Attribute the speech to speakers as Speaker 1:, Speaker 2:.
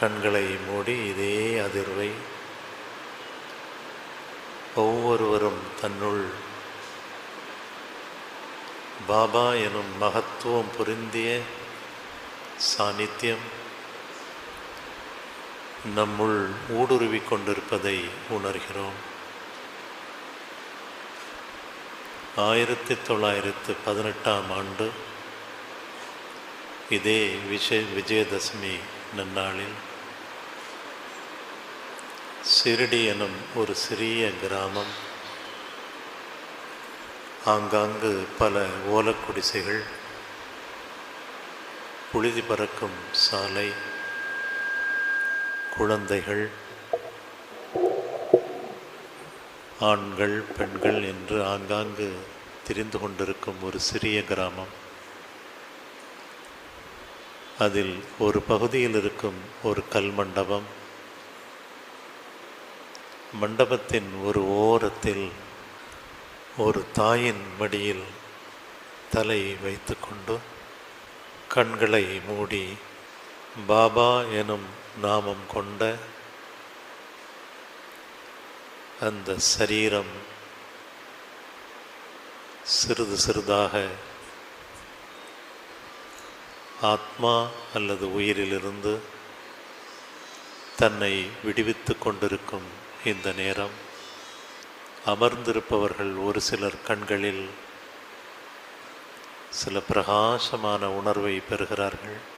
Speaker 1: கண்களை மூடி இதே அதிர்வை. ஒவ்வொருவரும் தன்னுள் பாபா எனும் மகத்துவம் பொருந்திய சாநித்தியம் நம்முள் ஊடுருவிக் கொண்டிருப்பதை உணர்கிறோம். ஆயிரத்தி தொள்ளாயிரத்து பதினெட்டாம் ஆண்டு இதே விஷய விஜயதசமி நன்னாளில். சிறுடி எனும் ஒரு சிறிய கிராமம். ஆங்காங்கு பல ஓலக்குடிசைகள். புழுதி பறக்கும் சாலை. குழந்தைகள். ஆண்கள் பெண்கள் என்று ஆங்காங்கு திரிந்து கொண்டிருக்கும் ஒரு சிறிய கிராமம். அதில் ஒரு பகுதியில் இருக்கும் ஒரு கல் மண்டபம். மண்டபத்தின் ஒரு ஓரத்தில் ஒரு தாயின் மடியில் தலை வைத்துக்கொண்டு கண்களை மூடி பாபா எனும் நாமம் கொண்ட அந்த சரீரம் சிறிது சிறிதாக ஆத்மா அல்லது உயிரிலிருந்து தன்னை விடுவித்து கொண்டிருக்கும் இந்த நேரம். அமர்ந்திருப்பவர்கள் ஒரு சிலர் கண்களில் சில பிரகாசமான உணர்வை பெறுகிறார்கள்.